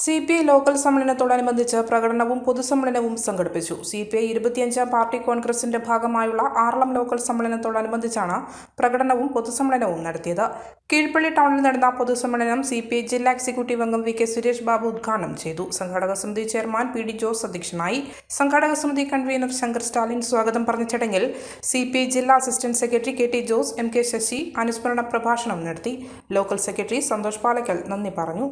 C P I local സമ്മേളനത്തോടനുബന്ധിച്ച് പ്രകടനവും പൊതുസമ്മേളനവും സംഘടിപ്പിച്ചു. സി പി ഐ ഇരുപത്തിയഞ്ചാം പാർട്ടി കോൺഗ്രസിന്റെ ഭാഗമായുള്ള ആറളം ലോക്കൽ സമ്മേളനത്തോടനുബന്ധിച്ചാണ് പ്രകടനവും പൊതുസമ്മേളനവും നടത്തിയത്. കീഴ്പള്ളി ടൗണിൽ നടന്ന പൊതുസമ്മേളനം സി പി ഐ ജില്ലാ എക്സിക്യൂട്ടീവ് അംഗം വി കെ സുരേഷ് ബാബു ഉദ്ഘാടനം ചെയ്തു. സംഘാടക സമിതി ചെയർമാൻ പി ഡി ജോസ് അധ്യക്ഷനായി. സംഘാടക സമിതി കൺവീനർ ശങ്കർ സ്റ്റാലിൻ സ്വാഗതം പറഞ്ഞ ചടങ്ങിൽ സി പി ഐ ജില്ലാ assistant secretary K T Jose M K Sasi അനുസ്മരണ പ്രഭാഷണം നടത്തി. ലോക്കൽ സെക്രട്ടറി സന്തോഷ് പാലക്കൽ നന്ദി പറഞ്ഞു.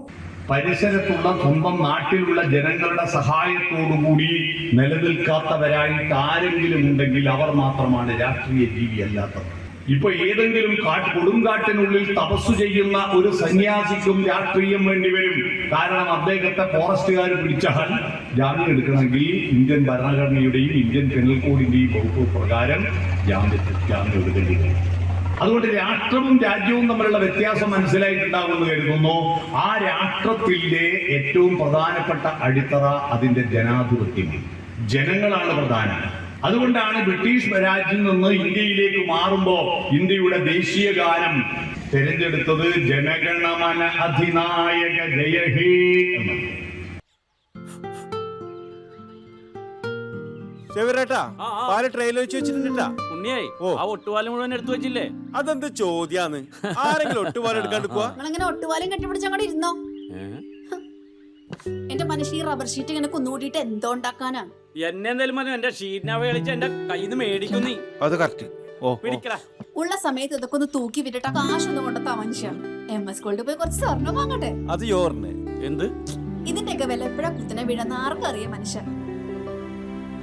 പരിസരത്തുള്ള സ്വന്തം നാട്ടിലുള്ള ജനങ്ങളുടെ സഹായത്തോടുകൂടി നിലനിൽക്കാത്തവരായിട്ട് ആരെങ്കിലും ഉണ്ടെങ്കിൽ അവർ മാത്രമാണ് രാഷ്ട്രീയ ജീവി അല്ലാത്തത് ഇപ്പൊ ഏതെങ്കിലും കാട്ട് കൊടുങ്കാട്ടിനുള്ളിൽ തപസ്സു ചെയ്യുന്ന ഒരു സന്യാസിക്കും രാഷ്ട്രീയം വേണ്ടി വരും. കാരണം അദ്ദേഹത്തെ ഫോറസ്റ്റുകാർ പിടിച്ചാൽ ജാമ്യം എടുക്കണമെങ്കിൽ ഇന്ത്യൻ ഭരണഘടനയുടെയും ഇന്ത്യൻ പെനൽ കോഡിന്റെയും വകുപ്പ് പ്രകാരം ജാമ്യത്തിൽ ജാമ്യം എടുക്കേണ്ടി വരും. അതുകൊണ്ട് രാഷ്ട്രവും രാജ്യവും തമ്മിലുള്ള വ്യത്യാസം മനസ്സിലായിട്ടുണ്ടാകുമെന്ന് കരുതുന്നു. ആ രാഷ്ട്രത്തിന്റെ ഏറ്റവും പ്രധാനപ്പെട്ട അടിത്തറ അതിന്റെ ജനാധിപത്യം. ജനങ്ങളാണ് പ്രധാനം. അതുകൊണ്ടാണ് ബ്രിട്ടീഷ് രാജ്യം നിന്ന് ഇന്ത്യയിലേക്ക് മാറുമ്പോൾ ഇന്ത്യയുടെ ദേശീയ ഗാനം തിരഞ്ഞെടുത്തത് ജനഗണമന അധിനായക ജയഹേ എന്നാണ് ചെവിരേട്ടാ ആ, ആ. പാൽ ട്രെയിലർ വെച്ച് വെച്ചിട്ടുണ്ടാ ഉണ്ണിയായി ഓ. ആ ഒട്ടുപാലം മുഴുവൻ എടുത്തു വെച്ചില്ലേ? അതെന്ത് ചോദ്യാന്ന്? ആരെങ്കിലും ഒട്ടുപാലം എടുക്കാണ്ട് പോവാ നിങ്ങളങ്ങനെ ഒട്ടുപാലും കെട്ടിപ്പിടിച്ച് അങ്ങോട്ട് ഇരുന്നോ? എന്റെ മനുഷ്യ ഈ റബ്ബർ ഷീറ്റ് ഇങ്ങനെ കുന്നുകൂട്ടിയിട്ട് എന്തോ ഉണ്ടാക്കാനാ? എന്നെ എന്തായാലും മതി എന്റെ ഷീറ്റിനെ കളിച്ച് എന്റെ കയ്യിൽ നിന്ന് മേടിക്കും നീ. അത് കറക്റ്റ് ഓ ഓ. പിടിക്കടാ. ഉള്ള സമയത്ത് ഇതൊക്കെ ഒന്ന് തൂക്കി വിട്ടിട്ട് കാശൊന്നും കൊണ്ടെത്താ മനുഷ്യ. എം എസ് പോയി കുറച്ച് സ്വർണം വാങ്ങട്ടെ. അത് എന്ത്? ഇതിന്റെയൊക്കെ വില എപ്പോഴാ കുത്തിനെ വീഴുന്ന ആർക്കും അറിയാം മനുഷ്യ.